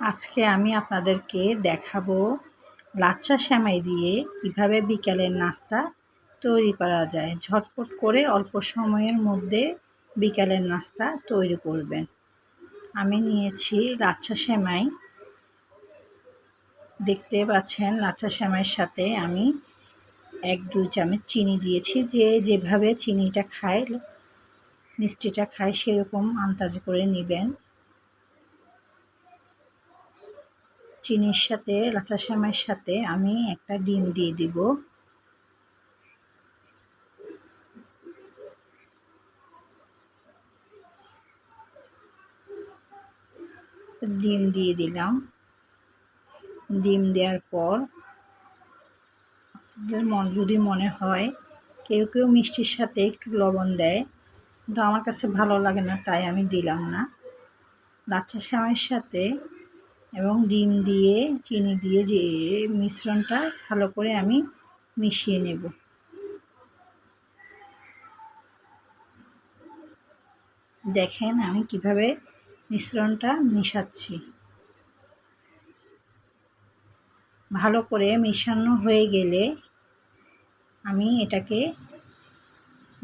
আজকে আমি আপনাদেরকে দেখাবো লাচ্চা সেমাই দিয়ে কীভাবে বিকালের নাস্তা তৈরি করা যায়। ঝটপট করে অল্প সময়ের মধ্যে বিকালের নাস্তা তৈরি করবেন। আমি নিয়েছি লাচ্চা সেমাই। দেখতে পাচ্ছেন লাচ্চা সেমাইয়ের সাথে আমি এক, দুই চামচ চিনি দিয়েছি। যে যেভাবে চিনিটা খায়, মিষ্টিটা খায়, সেরকম আন্দাজ করে নেবেন। চিনির সাথে লাচা শ্যামের সাথে আমি একটা ডিম দিয়ে দিব। ডিম দিয়ে দিলাম। ডিম দেওয়ার পর মন যদি মনে হয়, কেউ কেউ মিষ্টির সাথে একটু লবণ দেয়, কিন্তু আমার কাছে ভালো লাগে না, তাই আমি দিলাম না। লাচ্চা শ্যামের সাথে এবং ডিম দিয়ে, চিনি দিয়ে যে মিশ্রণটা ভালো করে আমি মিশিয়ে নেব। দেখেন আমি কীভাবে মিশ্রণটা মিশাচ্ছি। ভালো করে মিশানো হয়ে গেলে আমি এটাকে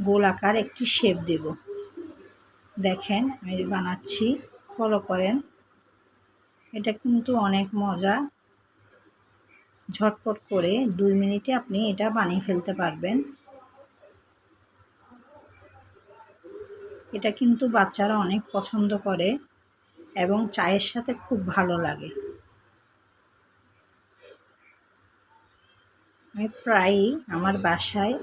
গোল আকার একটি শেপ দেব। দেখেন আমি বানাচ্ছি ফলো করেন। এটা কিন্তু অনেক মজা। ঝটপট করে দুই মিনিটে আপনি এটা বানিয়ে ফেলতে পারবেন। এটা কিন্তু বাচ্চারা অনেক পছন্দ করে এবং চায়ের সাথে খুব ভালো লাগে। আমি প্রায়ই আমার বাসায়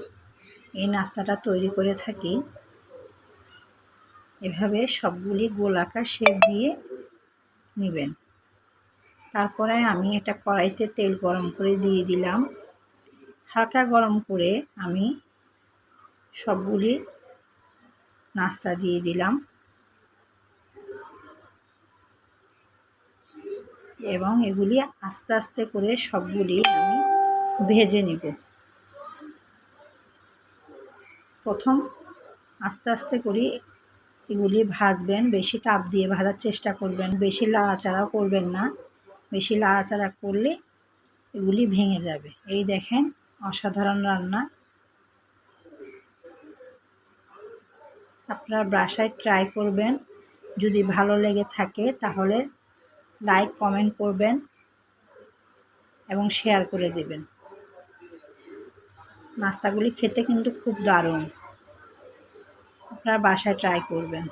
এই নাস্তাটা তৈরি করে থাকি। এভাবে সবগুলি গোলাকার শেপ দিয়ে নেবেন। তারপরে আমি এটা কড়াইতে তেল গরম করে দিয়ে দিলাম। হালকা গরম করে আমি সবগুলি নাস্তা দিয়ে দিলাম। এবং এগুলি আস্তে আস্তে করে সবগুলি আমি ভেজে নিব। প্রথম আস্তে আস্তে করে এগুলি ভাজবেন, বেশি তাপ দিয়ে ভাজার চেষ্টা করবেন, বেশি লাড়াচাড়াও করবেন না। বেশি লাড়াচাড়া করলে এগুলি ভেঙে যাবে। এই দেখেন অসাধারণ রান্না। আপনারা বাসায় ট্রাই করবেন। যদি ভালো লেগে থাকে তাহলে লাইক কমেন্ট করবেন এবং শেয়ার করে দেবেন। নাস্তাগুলি খেতে কিন্তু খুব দারুণ। আপনারা বাসায় ট্রাই করবেন।